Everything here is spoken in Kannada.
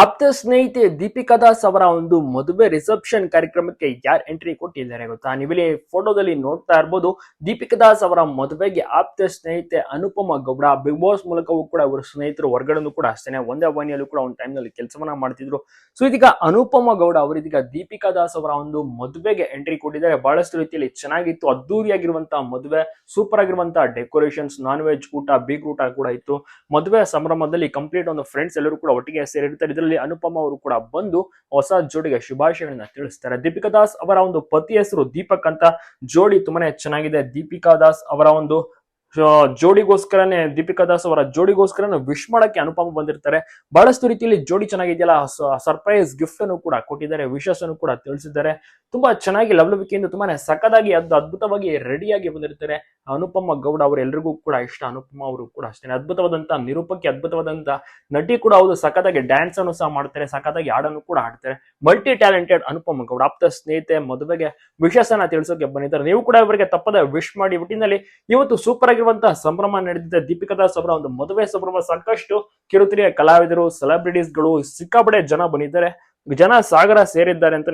ಆಪ್ತ ಸ್ನೇಹಿತೆ ದೀಪಿಕಾ ದಾಸ್ ಅವರ ಒಂದು ಮದುವೆ ರಿಸೆಪ್ಷನ್ ಕಾರ್ಯಕ್ರಮಕ್ಕೆ ಯಾರು ಎಂಟ್ರಿ ಕೊಟ್ಟಿದ್ದಾರೆ ಗೊತ್ತಾ? ನೀವಿಲ್ಲಿ ಫೋಟೋದಲ್ಲಿ ನೋಡ್ತಾ ಇರ್ಬೋದು ದೀಪಿಕಾ ದಾಸ್ ಅವರ ಮದುವೆಗೆ ಆಪ್ತ ಸ್ನೇಹಿತೆ ಅನುಪಮ ಗೌಡ, ಬಿಗ್ ಬಾಸ್ ಮೂಲಕವೂ ಕೂಡ ಅವರ ಸ್ನೇಹಿತರು ಹೊರಗಡೆನೂ ಕೂಡ ಅಷ್ಟೇ ಒಂದೇ ವಾಹಿನಿಯಲ್ಲೂ ಕೂಡ ಒಂದು ಟೈಮ್ನಲ್ಲಿ ಕೆಲಸವನ್ನ ಮಾಡ್ತಿದ್ರು. ಸೊ ಇದೀಗ ಅನುಪಮ ಗೌಡ ಅವರು ಇದೀಗ ದೀಪಿಕಾ ದಾಸ್ ಅವರ ಒಂದು ಮದುವೆಗೆ ಎಂಟ್ರಿ ಕೊಟ್ಟಿದ್ದಾರೆ. ಬಹಳಷ್ಟು ರೀತಿಯಲ್ಲಿ ಚೆನ್ನಾಗಿತ್ತು, ಅದ್ದೂರಿಯಾಗಿರುವಂತಹ ಮದುವೆ ಸೂಪರ್ ಆಗಿರುವಂತಹ ಡೆಕೋರೇಷನ್ಸ್ ನಾನ್ ವೆಜ್ ಊಟ ಬೀಗ್ ಊಟ ಕೂಡ ಇತ್ತು. ಮದುವೆ ಸಂಭ್ರಮದಲ್ಲಿ ಕಂಪ್ಲೀಟ್ ಒಂದು ಫ್ರೆಂಡ್ಸ್ ಎಲ್ಲರೂ ಕೂಡ ಒಟ್ಟಿಗೆ ಸೇರಿರ್ತಾರೆ. ಇದರಲ್ಲಿ ಅನುಪಮ ಅವರು ಕೂಡ ಬಂದು ಹೊಸ ಜೋಡಿಗೆ ಶುಭಾಶಯಗಳನ್ನ ತಿಳಿಸ್ತಾರೆ. ದೀಪಿಕಾ ದಾಸ್ ಅವರ ಒಂದು ಪತಿ ಹೆಸರು ದೀಪಕ್ ಅಂತ ಜೋಡಿ ತುಂಬಾನೇ ಚೆನ್ನಾಗಿದೆ. ದೀಪಿಕಾ ದಾಸ್ ಅವರ ಒಂದು ಜೋಡಿಗೋಸ್ಕರನೇ, ದೀಪಿಕಾ ದಾಸ್ ಅವರ ಜೋಡಿಗೋಸ್ಕರನೇ ವಿಶ್ ಮಾಡಕ್ಕೆ ಅನುಪಮ ಬಂದಿರ್ತಾರೆ. ಬಹಳಷ್ಟು ರೀತಿಯಲ್ಲಿ ಜೋಡಿ ಚೆನ್ನಾಗಿದೆಯಲ್ಲ ಸರ್ಪ್ರೈಸ್ ಗಿಫ್ಟ್ ಅನ್ನು ಕೂಡ ಕೊಟ್ಟಿದ್ದಾರೆ ವಿಶಸ್ ಕೂಡ ತಿಳಿಸಿದ್ದಾರೆ. ತುಂಬಾ ಚೆನ್ನಾಗಿ ಲವ್ಲವಿಕೆಯಿಂದ ತುಂಬಾನೇ ಸಖದಾಗಿ ಅದ್ ಅದ್ಭುತವಾಗಿ ರೆಡಿಯಾಗಿ ಬಂದಿರ್ತಾರೆ. ಅನುಪಮ ಗೌಡ ಅವರು ಎಲ್ರಿಗೂ ಕೂಡ ಇಷ್ಟ, ಅನುಪಮ ಅವರು ಕೂಡ ಅಷ್ಟೇ ಅದ್ಭುತವಾದಂತ ನಿರೂಪಕಿ, ಅದ್ಭುತವಾದಂತ ನಟಿ ಕೂಡ ಅವರು ಸಖತ್ತಾಗಿ ಡ್ಯಾನ್ಸ್ ಅನ್ನು ಸಹ ಮಾಡ್ತಾರೆ, ಸಖತ್ತಾಗಿ ಹಾಡನ್ನು ಕೂಡ ಹಾಡ್ತಾರೆ. ಮಲ್ಟಿ ಟ್ಯಾಲೆಂಟೆಡ್ ಅನುಪಮ ಗೌಡ, ಆಪ್ತ ಸ್ನೇಹಿತೆ, ಮದುವೆಗೆ ವಿಶೇಷನ ತಿಳಿಸೋಕೆ ಬಂದಿದ್ದಾರೆ. ನೀವು ಕೂಡ ಇವರಿಗೆ ತಪ್ಪದ ವಿಶ್ ಮಾಡಿ. ಒಟ್ಟಿನಲ್ಲಿ ಇವತ್ತು ಸೂಪರ್ ಆಗಿರುವಂತಹ ಸಂಭ್ರಮ ನಡೆದಿದೆ. ದೀಪಿಕಾ ಅವರ ಒಂದು ಮದುವೆ ಸಂಭ್ರಮ. ಸಾಕಷ್ಟು ಕಿರುತೆರೆಯ ಕಲಾವಿದರು ಸೆಲೆಬ್ರಿಟೀಸ್ಗಳು ಸಿಕ್ಕಾಪಡೆ ಜನ ಬಂದಿದ್ದಾರೆ. ಜನ ಸಾಗರ ಸೇರಿದ್ದಾರೆ ಅಂತ